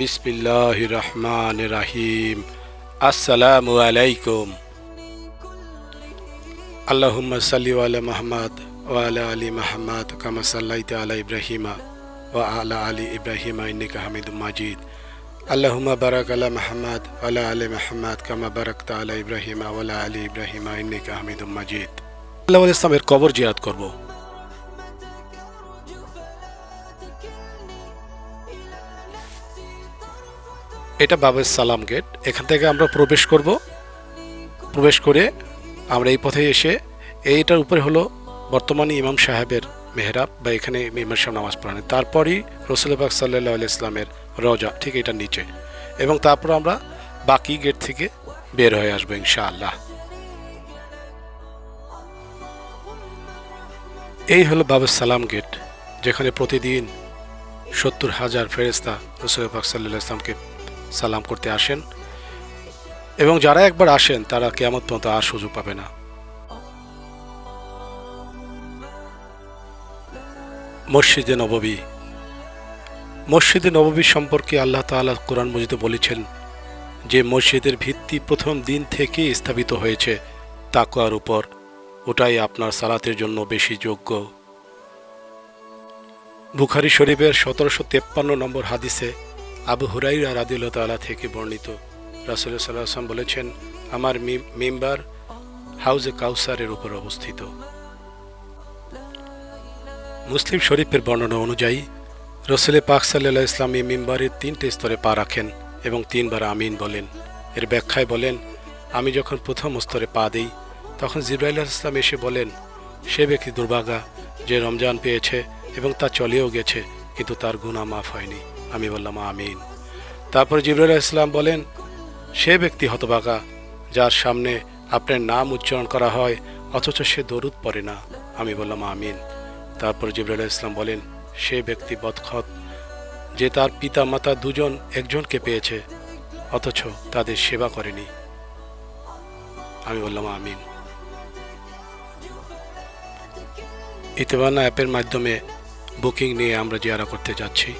বিসমিল্লাহ রহমান রাহিম। আসসালামু আলাইকুম। আল্লাহুম্মা সাল্লি আলা মাহমাদ ওয়া আলা মাহমাদ কামা আলা ইব্রাহিমা ওয়া আলা আলি ইব্রাহিমা ইন্নিকা হামিদুম মাজিদ। আল্লাহুম্মা বারাক আলা মাহমাদ আলা আলি মাহমাদ কামা বারাকতা আলা ইব্রাহিমা ওয়া আলা ইব্রাহিমা ইন্নিকা হামিদুম মাজিদ। আল্লাহ ইসলামের কবর জিয়ারত করব। এটা বাবের সালাম গেট। এখান থেকে আমরা প্রবেশ করব। প্রবেশ করে আমরা এই পথে এসে এইটার উপরে হলো বর্তমানে ইমাম সাহেবের মেহরাব বা এখানে ইমাম সাহেব নামাজ পড়ান। তারপরই রসুলবাগ সাল্লাহ ইসলামের রজা ঠিক এটা নিচে এবং তারপর আমরা বাকি গেট থেকে বের হয়ে আসব ইনশাআল্লাহ। এই হলো বাবের সালাম গেট, যেখানে প্রতিদিন সত্তর হাজার ফেরেস্তা রসুলবাগ সাল্লাহ ইসলামকে সালাম করতে আসেন। এবং যারা একবার আসেন, তারা কেমন পর্যন্ত আর সুযোগ পাবে না। মসজিদে নববী। মসজিদে নববী সম্পর্কে আল্লাহ তাআলা কোরআন মজিদে বলেছেন যে, মসজিদের ভিত্তি প্রথম দিন থেকে স্থাপিত হয়েছে। তাকুয়ার উপর ওটাই আপনার সালাতের জন্য বেশি যোগ্য। বুখারি শরীফের সতেরোশো তেপ্পান্ন নম্বর হাদিসে আবু হুরাইরা রাদিল্লা তালা থেকে বর্ণিত। রাসুল্লাহ সাল্লাম বলেছেন, আমার মেম্বার হাউজে কাউসারের উপর অবস্থিত। মুসলিম শরীফের বর্ণনা অনুযায়ী, রসুলে পাক সাল্লাহ ইসলাম এই মেম্বারের তিনটে স্তরে পা রাখেন এবং তিনবার আমিন বলেন। এর ব্যাখ্যায় বলেন, আমি যখন প্রথম স্তরে পা দিই, তখন জিব্রাইল ইসলাম এসে বলেন, সে ব্যক্তি দুর্ভাগা, যে রমজান পেয়েছে এবং তা চলেও গেছে, কিন্তু তার গুণা মাফ হয়নি আমি বললাম, আমিন। তারপর জিবরুল ইসলাম বলেন, সে ব্যক্তি হতবাকা যার সামনে আপনার নাম উচ্চারণ করা হয়, অথচ সে দরুদ পড়ে না। আমি বললাম, আমিন। তারপর জিবরুল ইসলাম বলেন, সে ব্যক্তি বদখত, যে তার পিতা মাতা দুজন একজনকে পেয়েছে, অথচ তাদের সেবা করেনি। আমি বললাম, আমিন। ইতেবানা অ্যাপের মাধ্যমে বুকিং নিয়ে আমরা জিয়ারা করতে যাচ্ছি।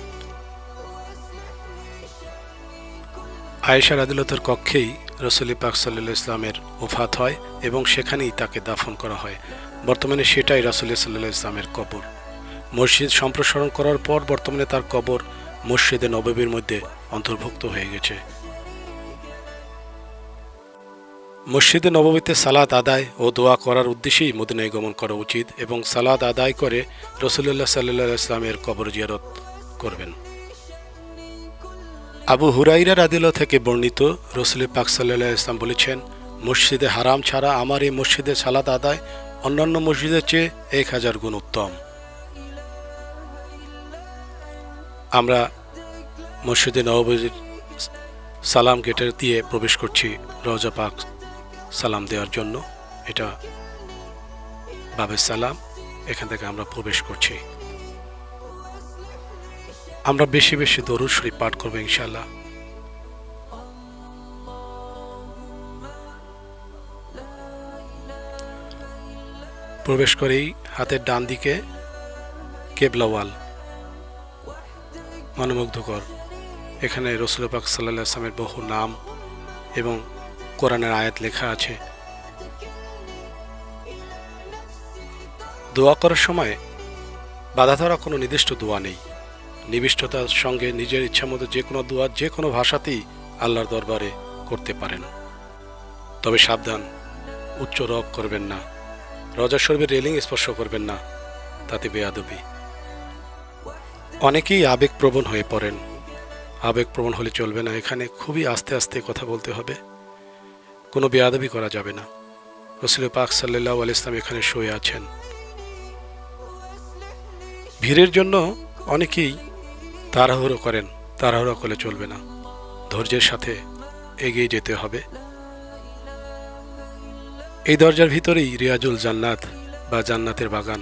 আয়েশার আদালতের কক্ষেই রসুলি পাক সাল্লাহ ইসলামের ওফাত হয় এবং সেখানেই তাকে দাফন করা হয়। বর্তমানে সেটাই রাসুল সাল্লাহ ইসলামের কবর। মসজিদ সম্প্রসারণ করার পর বর্তমানে তার কবর মসজিদে নববীর মধ্যে অন্তর্ভুক্ত হয়ে গেছে। মসজিদে নবমীতে সালাদ আদায় ও দোয়া করার উদ্দেশ্যেই মদিনায় গমন করা উচিত এবং সালাদ আদায় করে রসুল্লাহ সাল্লাহ ইসলামের কবর জিয়ারত করবেন। আবু হুরাইরা রাদিল থেকে বর্ণিত রসুল পাক সাল্লাহ ইসলাম বলেছেন, মসজিদে হারাম ছাড়া আমার এই মসজিদে সালাদ আদায় অন্যান্য মসজিদের চেয়ে এক হাজার গুণ উত্তম। আমরা মসজিদে নববীর সালাম গেটের দিয়ে প্রবেশ করছি রওজা পাক সালাম দেওয়ার জন্য। এটা বাবের সালাম, এখান থেকে আমরা প্রবেশ করছি। আমরা বেশি বেশি দরুদ শরীফ পাঠ করব ইনশাল্লাহ প্রবেশ করেই হাতের ডান দিকে কেবলাওয়াল মনোমুগ্ধকর। এখানে রসুল পাক সাল্লাহ আসলামের বহু নাম এবং কোরআনের আয়াত লেখা আছে। দোয়া করার সময় বাধা ধরা কোনো নির্দিষ্ট দোয়া নেই। নিবিষ্টতার সঙ্গে নিজের ইচ্ছা মতো যে কোনো দোয়া যে কোনো ভাষাতেই আল্লাহর দরবারে করতে পারেন। তবে সাবধান, উচ্চ রব করবেন না। রজা শরীফের রেলিং স্পর্শ করবেন না, তাতে বেয়াদবি। অনেকেই আবেগপ্রবণ হয়ে পড়েন। আবেগপ্রবণ হলে চলবে না। এখানে খুবই আস্তে আস্তে কথা বলতে হবে। কোনো বেয়াদবি করা যাবে না। রসুল পাক সাল্লাহ আল ইসলাম এখানে শুয়ে আছেন। ভিড়ের জন্য অনেকেই তাড়াহুড়ো করেন, তাড়াহুড়ো করলে চলবে না। ধৈর্যের সাথে এগিয়ে যেতে হবে। এই দরজার ভিতরেই রিয়াজুল জান্নাত বা জান্নাতের বাগান।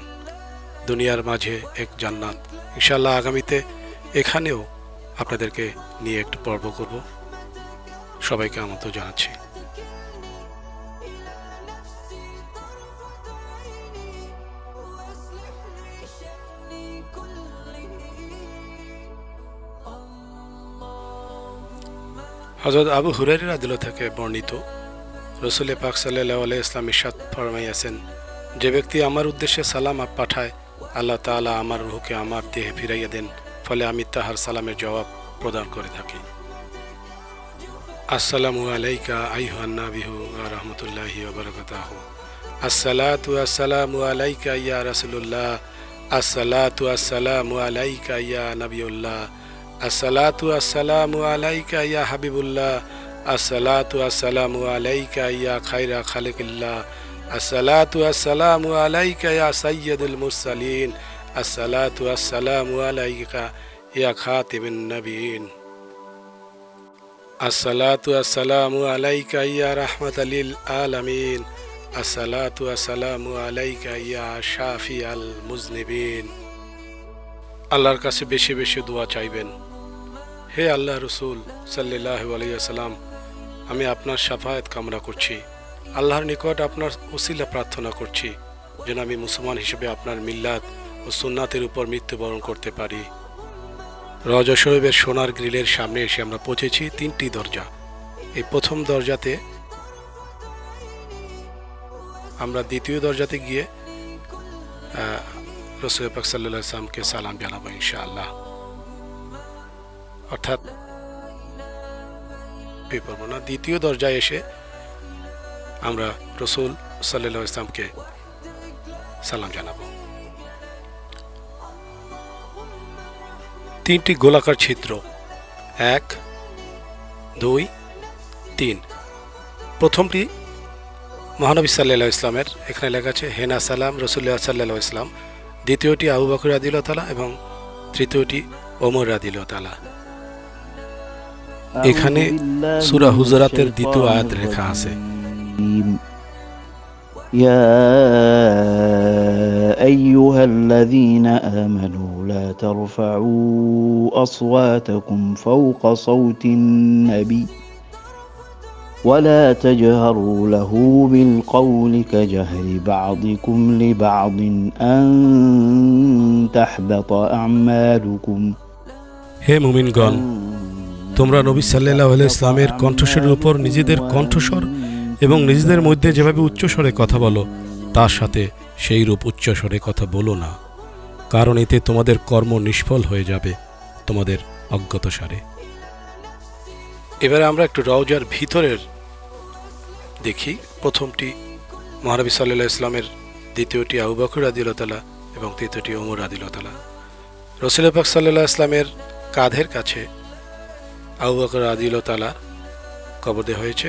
দুনিয়ার মাঝে এক জান্নাত। ইনশাল্লাহ আগামীতে এখানেও আপনাদেরকে নিয়ে একটু পর্ব করব। সবাইকে আমন্ত্রণ জানাচ্ছি। হজরত আবু হুরাইর আদিল থেকে বর্ণিত, রসুল পাক সাল্লাহ আলাই ইসলাম ইসাদ ফরমাইয়াছেন, যে ব্যক্তি আমার উদ্দেশ্যে সালাম আপ পাঠায়, আল্লাহ তাআলা আমার রুহকে আমার দেহে ফিরাইয়া দেন, ফলে আমি তাহার সালামের জবাব প্রদান করে থাকি। আসসালামু আলাইকা আইহান নাবিহু রহমতুল্লাহি ওবরকাতাহ আসসালাতু আসসালামু আলাইকা ইয়া রাসূলুল্লাহ। আসসালাতু আসসালামু আলাইকা ইয়া নবিউল্লাহ। আসসালাতু আসসালামু আলাইকা ইয়া হাবিবুল্লাহ আসসালাতু আসসালামু আলাইকা ইয়া খায়রা খালিকিল্লাহ আসসালাতু আসসালামু আলাইকা ইয়া সাইয়্যিদুল মুরসালিন আসসালাতু আসসালামু আলাইকা ইয়া খাতিমুন নবীন আসসালাতু আসসালামু আলাইকা ইয়া রাহমাতালিল আলামিন আসসালাতু আসসালামু আলাইকা ইয়া শাফি আল মুজনিবিন আল্লাহর কাছে বেশি বেশি দোয়া চাইবেন। হে আল্লাহ রসুল সাল্লাহ আলাইসাল্লাম আমি আপনার সাফায়াত কামনা করছি। আল্লাহর নিকট আপনার উসিলা প্রার্থনা করছি, যেন আমি মুসলমান হিসেবে আপনার মিল্লাত ও সুন্নাতের উপর মৃত্যুবরণ করতে পারি। রজা শরীফের সোনার গ্রিলের সামনে এসে আমরা পৌঁছেছি তিনটি দরজা। এই প্রথম দরজাতে আমরা দ্বিতীয় দরজাতে গিয়ে রসুল পাক সাল্লাহ ইসলামকে সালাম জানাব ইনশাআল্লাহ। অর্থাৎ পড়ব না, দ্বিতীয় দরজায় এসে আমরা রসুল সাল্লাহ ইসলামকে সালাম জানাব। তিনটি গোলাকার ছিদ্র, এক, দুই, তিন। প্রথমটি মহানবী সাল্লাহ ইসলামের এখানে লেখা আছে হেনা সালাম, রসুল্লাহ সাল্লাহ ইসলাম দ্বিতীয়টি আবু বকর আদিল তালা এবং তৃতীয়টি ওমর আদিল তালা এখানে সূরা হুজরাতের দ্বিতীয় আয়াত লেখা আছে يا أيها الذين آمنوا لا ترفعوا أصواتكم فوق صوت النبي ولا تجهروا له بالقول كجهر بعضكم لبعض أن تحبط أعمالكم হে মুমিনগণ তোমরা নবী সাল্লাহ ইসলামের কণ্ঠস্বরের উপর নিজেদের কণ্ঠস্বর এবং নিজেদের মধ্যে যেভাবে উচ্চস্বরে কথা বলো তার সাথে সেই রূপ উচ্চস্বরে কথা বলো না কারণ এতে তোমাদের কর্ম নিষ্ফল হয়ে যাবে তোমাদের অজ্ঞতসারে এবারে আমরা একটু রওজার ভিতরের দেখি প্রথমটি মহানবী সাল্লাহ ইসলামের দ্বিতীয়টি আবু বকর আদিলতালা এবং তৃতীয়টি ওমর আদিলতালা রসুল পাক সাল্লাহ ইসলামের কাঁধের কাছে আবু বকর আদিলতালা কবর দেওয়া হয়েছে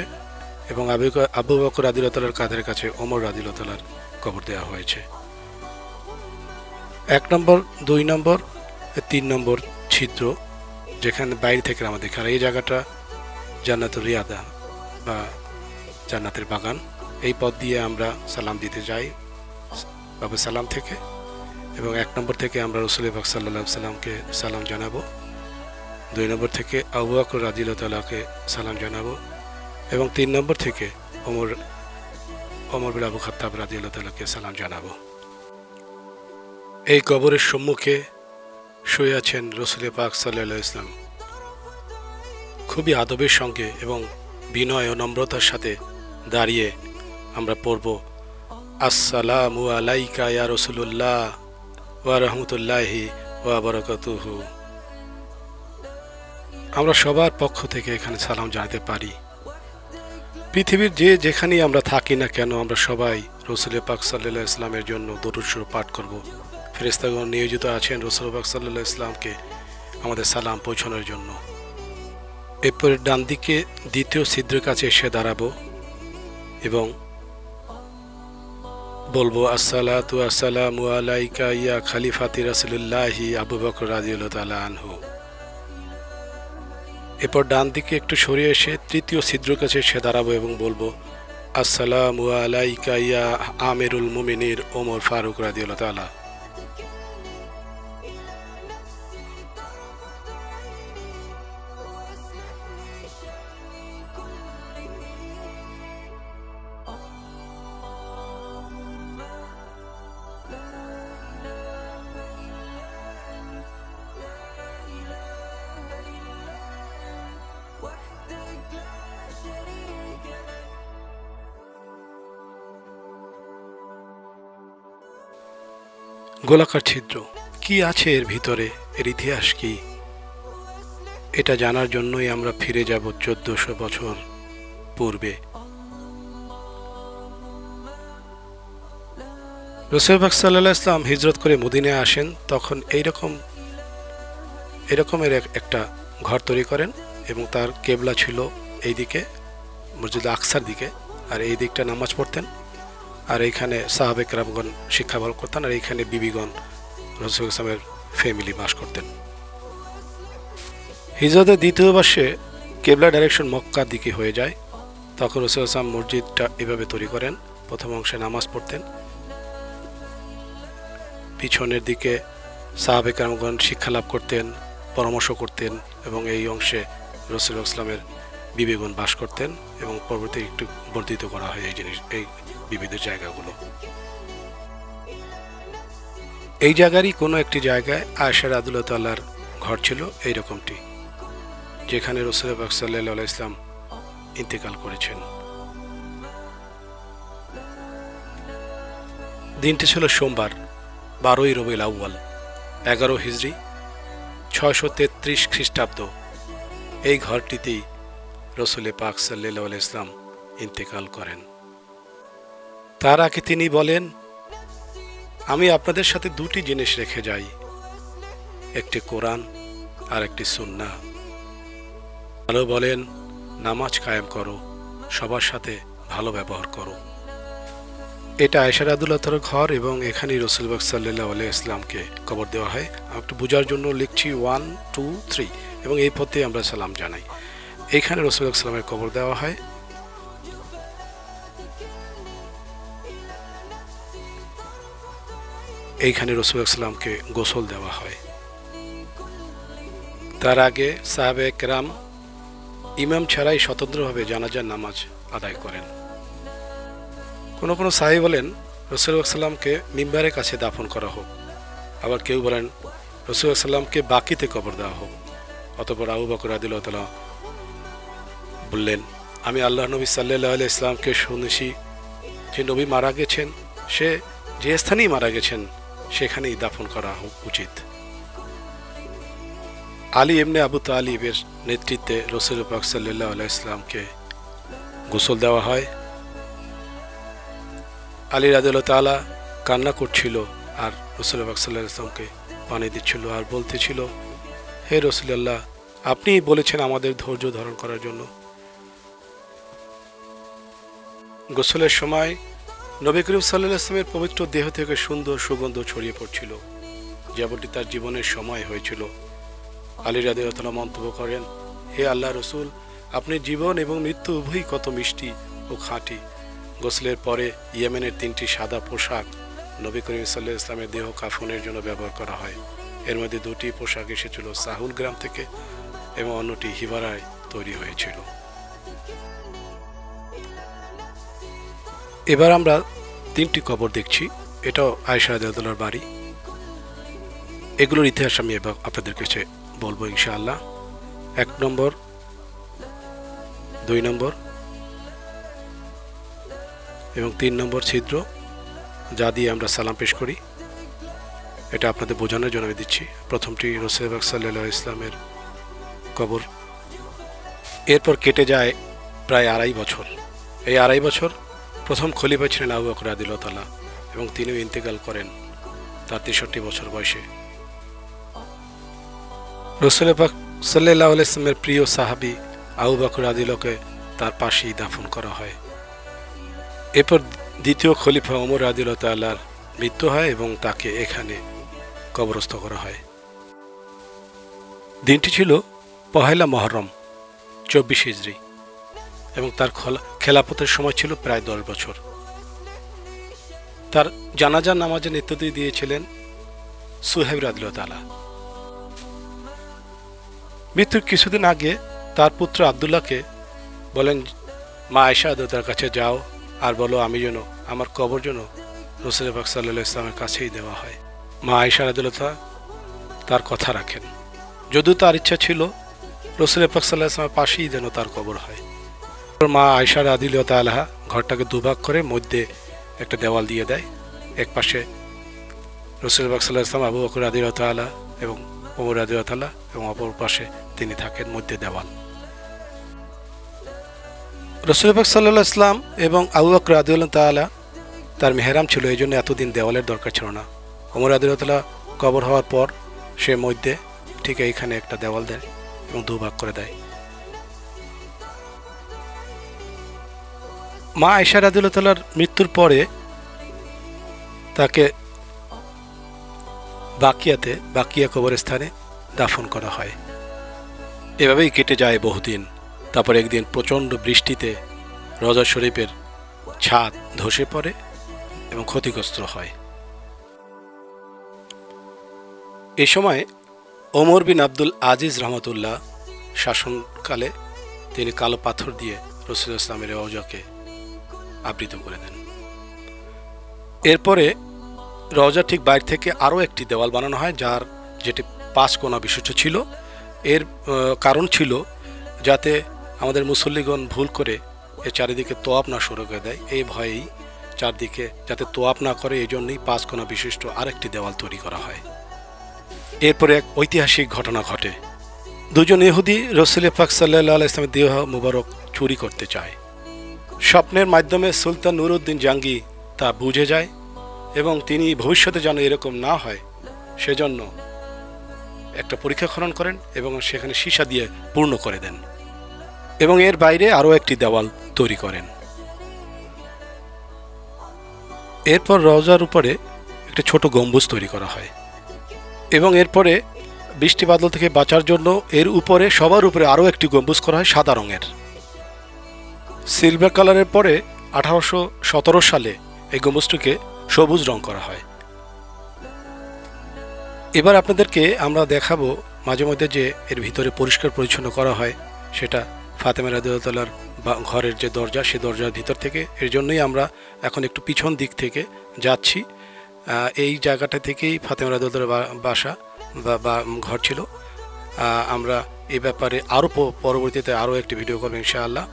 এবং আবু আবু বকর আদিলতালার কাঁধের কাছে ওমর আদিলতালার কবর দেওয়া হয়েছে। এক নম্বর, দুই নম্বর, তিন নম্বর ছিদ্র যেখানে বাইরে থেকে আমাদের দেখি আর এই জায়গাটা জান্নাতুর রিয়াদা বা জান্নাতের বাগান। এই পথ দিয়ে আমরা সালাম দিতে যাই বাবু সালাম থেকে এবং এক নম্বর থেকে আমরা রসুল বাক সাল্লাহ সাল্লামকে সালাম জানাব। দুই নম্বর থেকে আবু আকর রাজিলতালাকে সালাম জানাব এবং তিন নম্বর থেকে ওমর ওমর বিন আবু খাত্তাব রাজিউল্লাহকে সালাম জানাব। এই কবরের সম্মুখে শুয়ে আছেন রসুলে পাক সাল্লাহ ইসলাম খুবই আদবের সঙ্গে এবং বিনয় ও নম্রতার সাথে দাঁড়িয়ে আমরা পড়ব, আসসালামু আলাইকা ইয়া রসুল্লাহ ওয়া রহমতুল্লাহি ওয়া বরকতুহু। আমরা সবার পক্ষ থেকে এখানে সালাম জানাতে পারি। পৃথিবীর যে যেখানেই আমরা থাকি না কেন, আমরা সবাই রসুল পাক সাল্লাহ ইসলামের জন্য দরুসুর পাঠ করব। ফেরেস্তাগণ নিয়োজিত আছেন রসুল পাক সাল্লাহ ইসলামকে আমাদের সালাম পৌঁছানোর জন্য। এরপরে ডান দিকে দ্বিতীয় ছিদ্রের কাছে এসে দাঁড়াবো। এবং বলব, আসসালাতু ইয়া খালিফাতি আবু বকর আনহু। এরপর ডান দিকে একটু সরিয়ে এসে তৃতীয় ছিদ্র কাছে সে দাঁড়াবো এবং বলব, আসসালামু আলাইকা ইয়া আমিরুল মুমিনির ওমর ফারুক রাজিউল্লাহ তালা গোলাকার ছিদ্র। কি আছে এর ভিতরে? এর ইতিহাস কি? এটা জানার জন্যই আমরা ফিরে যাব চোদ্দশো বছর পূর্বে। রসুলবাক সাল্লাহ ইসলাম হিজরত করে মদিনায় আসেন, তখন এইরকম, এরকমের এক- একটা ঘর তৈরি করেন এবং তার কেবলা ছিল এইদিকে, মসজিদ আকসার দিকে, আর এই দিকটা নামাজ পড়তেন। আর এইখানে সাহাবেক রামগণ শিক্ষা বল করতেন আর এইখানে বিবিগণ রসুল ইসলামের ফ্যামিলি বাস করতেন। হিজরতের দ্বিতীয় বর্ষে কেবলা ডাইরেকশন মক্কার দিকে হয়ে যায়। তখন রসুল ইসলাম মসজিদটা এভাবে তৈরি করেন, প্রথম অংশে নামাজ পড়তেন। পিছনের দিকে সাহাবেক রামগণ শিক্ষা লাভ করতেন, পরামর্শ করতেন এবং এই অংশে রসুল ইসলামের বিবেগণ বাস করতেন এবং পরবর্তী একটু বর্ধিত করা হয় এই জিনিস এই বিবিধ জায়গাগুলো। এই জায়গারই কোনো একটি জায়গায় আয়সার আদুল্লাহর ঘর ছিল এই রকমটি যেখানে রসুল সাল্লাহ ইসলাম ইন্তেকাল করেছেন। দিনটি ছিল সোমবার, বারোই রবিল আউ্য়াল, এগারো হিজড়ি ছয়শো তেত্রিশ খ্রিস্টাব্দ। এই ঘরটিতেই রসুলে পাক সাল্লাহ ইসলাম ইন্তেকাল করেন। তার আগে তিনি বলেন, আমি আপনাদের সাথে দুটি জিনিস রেখে যাই, একটি কোরআন আর একটি সুন্না ভালো বলেন, নামাজ কায়েম করো, সবার সাথে ভালো ব্যবহার করো। এটা আয়সার আদুল্লাহর ঘর এবং এখানেই রসুলবাগ সাল্লাহ আলিয়া ইসলামকে কবর দেওয়া হয়। আমি একটু বোঝার জন্য লিখছি, ওয়ান, টু, থ্রি, এবং এই পথে আমরা সালাম জানাই। এইখানে রসুলবাগ সাল্লামের কবর দেওয়া হয়। এইখানে রসুল সাল্লামকে গোসল দেওয়া হয়। তার আগে সাহাবে কেরাম ইমাম ছাড়াই স্বতন্ত্রভাবে জানাজার নামাজ আদায় করেন। কোনো কোনো সাহেব বলেন, রসুল সাল্লামকে মিম্বারের কাছে দাফন করা হোক। আবার কেউ বলেন, রসুল সাল্লামকে বাকিতে কবর দেওয়া হোক। অতপর আবু বকর আদিল্লাহ বললেন, আমি আল্লাহ নবী সাল্লাহ ইসলামকে শুনেছি। যে নবী মারা গেছেন, সে যে স্থানেই মারা গেছেন সেখানেই দাফন করা উচিত। আলী এমনি আবু তালিবের নেতৃত্বে রসুল পাক সাল্লাহ আল্লাহ ইসলামকে গোসল দেওয়া হয়। আলী রাদিল তালা কান্না করছিল আর রসুল পাক সাল্লাহ ইসলামকে পানি দিচ্ছিল আর বলতেছিল, হে রসুল্লাহ আপনি বলেছেন আমাদের ধৈর্য ধারণ করার জন্য। গোসলের সময় নবী করিম সাল্লাহ ইসলামের পবিত্র দেহ থেকে সুন্দর সুগন্ধ ছড়িয়ে পড়ছিল, যেমনটি তার জীবনের সময় হয়েছিল। আলী রাদিয়াতলা মন্তব্য করেন, হে আল্লাহ রসুল, আপনি জীবন এবং মৃত্যু উভয়ই কত মিষ্টি ও খাঁটি। গোসলের পরে ইয়েমেনের তিনটি সাদা পোশাক নবী করিম সাল্লাহ ইসলামের দেহ কাফনের জন্য ব্যবহার করা হয়। এর মধ্যে দুটি পোশাক এসেছিল সাহুল গ্রাম থেকে এবং অন্যটি হিবারায় তৈরি হয়েছিল। এবার আমরা তিনটি কবর দেখছি। এটাও আয়সা আদালতলার বাড়ি। এগুলোর ইতিহাস আমি এবার আপনাদের কাছে বলব ইনশাআল্লাহ। এক নম্বর, দুই নম্বর এবং তিন নম্বর ছিদ্র যা দিয়ে আমরা সালাম পেশ করি। এটা আপনাদের বোঝানোর জন্য আমি দিচ্ছি। প্রথমটি রসেবাক সাল্লাহ ইসলামের কবর। এরপর কেটে যায় প্রায় আড়াই বছর। এই আড়াই বছর প্রথম খলিফা ছিলেন আবু বকর আদিলতালা এবং তিনিও ইন্তেকাল করেন তার তেষট্টি বছর বয়সে। রসুল পাক সাল্লাহ ইসলামের প্রিয় সাহাবি আবু বকর আদিলকে তার পাশেই দাফন করা হয়। এরপর দ্বিতীয় খলিফা ওমর আদিল তাল্লার মৃত্যু হয় এবং তাকে এখানে কবরস্থ করা হয়। দিনটি ছিল পহেলা মহরম, চব্বিশ হিজড়ি এবং তার খোলা খেলাপথের সময় ছিল প্রায় দশ বছর। তার জানাজার নামাজে নেতৃত্ব দিয়েছিলেন সুহেব রাদিল তালা মৃত্যুর কিছুদিন আগে তার পুত্র আবদুল্লাহকে বলেন, মা আয়সা তার কাছে যাও আর বলো, আমি যেন আমার কবর যেন রসুল পাক সাল্লাহ ইসলামের কাছেই দেওয়া হয়। মা আয়সা রাদুল্লাহ তার কথা রাখেন। যদিও তার ইচ্ছা ছিল রসুল পাক সাল্লাহ ইসলামের পাশেই যেন তার কবর হয়। মা আয়সার আদিল তালাহা ঘরটাকে দুভাগ করে মধ্যে একটা দেওয়াল দিয়ে দেয়। এক পাশে রসুল বাকসাল্লাহ ইসলাম আবু বকর আদি তালা এবং ওমর আদি তালা এবং অপর পাশে তিনি থাকেন মধ্যে দেওয়াল। রসুল বাক সাল্লাহ ইসলাম এবং আবু বকর আদিউল্লাহ তালা তার মেহরাম ছিল এই জন্য এতদিন দেওয়ালের দরকার ছিল না। ওমর আদিউল্লাহ কবর হওয়ার পর সে মধ্যে ঠিক এইখানে একটা দেওয়াল দেয় এবং দুভাগ করে দেয়। মা আয়সা রাদিউল্লাহর মৃত্যুর পরে তাকে বাকিয়াতে, বাকিয়া কবরস্থানে দাফন করা হয়। এভাবেই কেটে যায় বহুদিন। তারপর একদিন প্রচণ্ড বৃষ্টিতে রজা শরীফের ছাদ ধসে পড়ে এবং ক্ষতিগ্রস্ত হয়। এ সময় ওমর বিন আব্দুল আজিজ রহমতুল্লাহ শাসনকালে তিনি কালো পাথর দিয়ে রসুল ইসলামের রওজাকে আবৃত করে দেন। এরপরে রওজা ঠিক বাইরে থেকে আরও একটি দেওয়াল বানানো হয়, যার যেটি পাঁচ কোনা বিশিষ্ট ছিল। এর কারণ ছিল যাতে আমাদের মুসল্লিগণ ভুল করে এর চারিদিকে তোয়াপ না শুরু করে দেয়। এই ভয়েই চারদিকে যাতে তোয়াপ না করে এই জন্যই পাঁচ কোনা বিশিষ্ট আরেকটি দেওয়াল তৈরি করা হয়। এরপরে এক ঐতিহাসিক ঘটনা ঘটে। দুজন ইহুদি রসুল পাক সাল্লাহ ইসলামের দেহ মুবারক চুরি করতে চায়। স্বপ্নের মাধ্যমে সুলতান নুরুদ্দিন জাঙ্গি তা বুঝে যায় এবং তিনি ভবিষ্যতে যেন এরকম না হয়, সেজন্য একটা পরীক্ষা খনন করেন এবং সেখানে সীসা দিয়ে পূর্ণ করে দেন এবং এর বাইরে আরও একটি দেওয়াল তৈরি করেন। এরপর রওজার উপরে একটা ছোট গম্বুজ তৈরি করা হয় এবং এরপরে বৃষ্টি বাদল থেকে বাঁচার জন্য এর উপরে, সবার উপরে আরও একটি গম্বুজ করা হয় সাদা রঙের। সিলভার কালারের পরে আঠারোশো সতেরো সালে এই গম্বুজটিকে সবুজ রং করা হয়। এবার আপনাদেরকে আমরা দেখাবো মাঝে মধ্যে যে এর ভিতরে পরিষ্কার পরিচ্ছন্ন করা হয়, সেটা ফাতেমা রাদিউল্লাহর ঘরের যে দরজা, সে দরজার ভিতর থেকে। এর জন্যই আমরা এখন একটু পিছন দিক থেকে যাচ্ছি। এই জায়গাটা থেকেই ফাতেমা রাদিউল্লাহর বাসা বা বা ঘর ছিল। আমরা এ ব্যাপারে আরও পরবর্তীতে আরও একটি ভিডিও করব ইনশাআল্লাহ।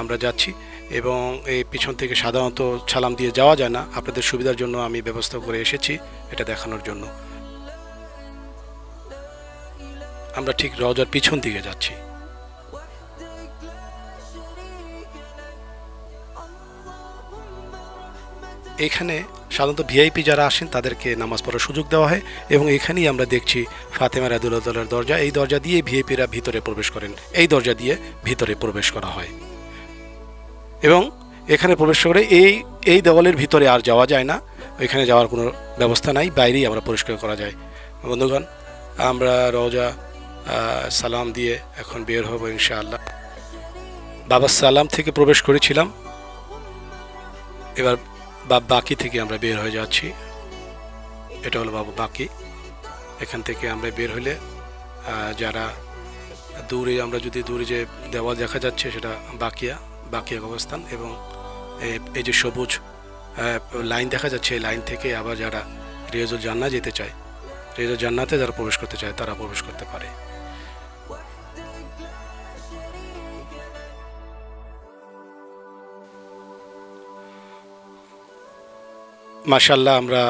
আমরা যাচ্ছি এবং এই পিছন থেকে সাধারণত ছালাম দিয়ে যাওয়া যায় না। আপনাদের সুবিধার জন্য আমি ব্যবস্থা করে এসেছি এটা দেখানোর জন্য। আমরা ঠিক রজার পিছন দিকে যাচ্ছি। এখানে সাধারণত ভিআইপি যারা আসেন, তাদেরকে নামাজ পড়ার সুযোগ দেওয়া হয় এবং এখানেই আমরা দেখছি ফাতেমা রাদুল্লাহর দরজা। এই দরজা দিয়ে ভিআইপিরা ভিতরে প্রবেশ করেন। এই দরজা দিয়ে ভিতরে প্রবেশ করা হয়। এবং এখানে প্রবেশ করে এই এই দেওয়ালের ভিতরে আর যাওয়া যায় না। এখানে যাওয়ার কোনো ব্যবস্থা নাই, বাইরেই আমরা পরিষ্কার করা যায়। বন্ধুগণ, আমরা রওজা সালাম দিয়ে এখন বের হব ইনশাআল্লাহ। বাবা সালাম থেকে প্রবেশ করেছিলাম। এবার বা, বাকি থেকে আমরা বের হয়ে যাচ্ছি। এটা হলো বাবা বাকি। এখান থেকে আমরা বের হলে যারা দূরে, আমরা যদি দূরে যে দেওয়াল দেখা যাচ্ছে সেটা বাকিয়া। বাকিয়া অবস্থান এবং এই যে সবুজ লাইন দেখা যাচ্ছে, এই লাইন থেকে আবার যারা রিয়াজুল জান্না যেতে চায়, রিয়াজুল জান্নাতে যারা প্রবেশ করতে চায়, তারা প্রবেশ করতে পারে। মাশাল্লাহ আমরা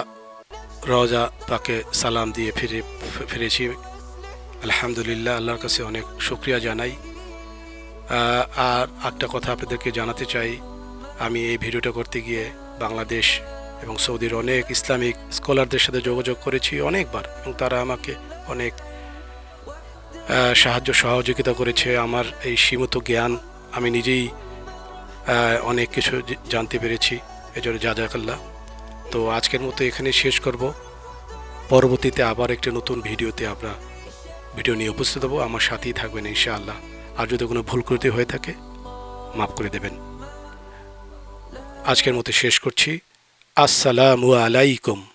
রওজা তাকে সালাম দিয়ে ফিরে, ফিরেছি। আলহামদুলিল্লাহ, আল্লাহর কাছে অনেক শুক্রিয়া জানাই। আর একটা কথা আপনাদেরকে জানাতে চাই। আমি এই ভিডিওটা করতে গিয়ে বাংলাদেশ এবং সৌদির অনেক ইসলামিক স্কলারদের সাথে যোগাযোগ করেছি অনেকবার এবং তারা আমাকে অনেক সাহায্য সহযোগিতা করেছে। আমার এই সীমিত জ্ঞান আমি নিজেই অনেক কিছু জানতে পেরেছি। এজন্য যা জাকাল্লা তো আজকের মতো এখানে শেষ করব। পরবর্তীতে আবার একটি নতুন ভিডিওতে আমরা ভিডিও নিয়ে উপস্থিত হব। আমার সাথেই থাকবেন ইনশাআল্লাহ। আর যদি কোনো ভুল করতে হয়ে থাকে, মাফ করে দেবেন। আজকের মতো শেষ করছি। আসসালামু আলাইকুম।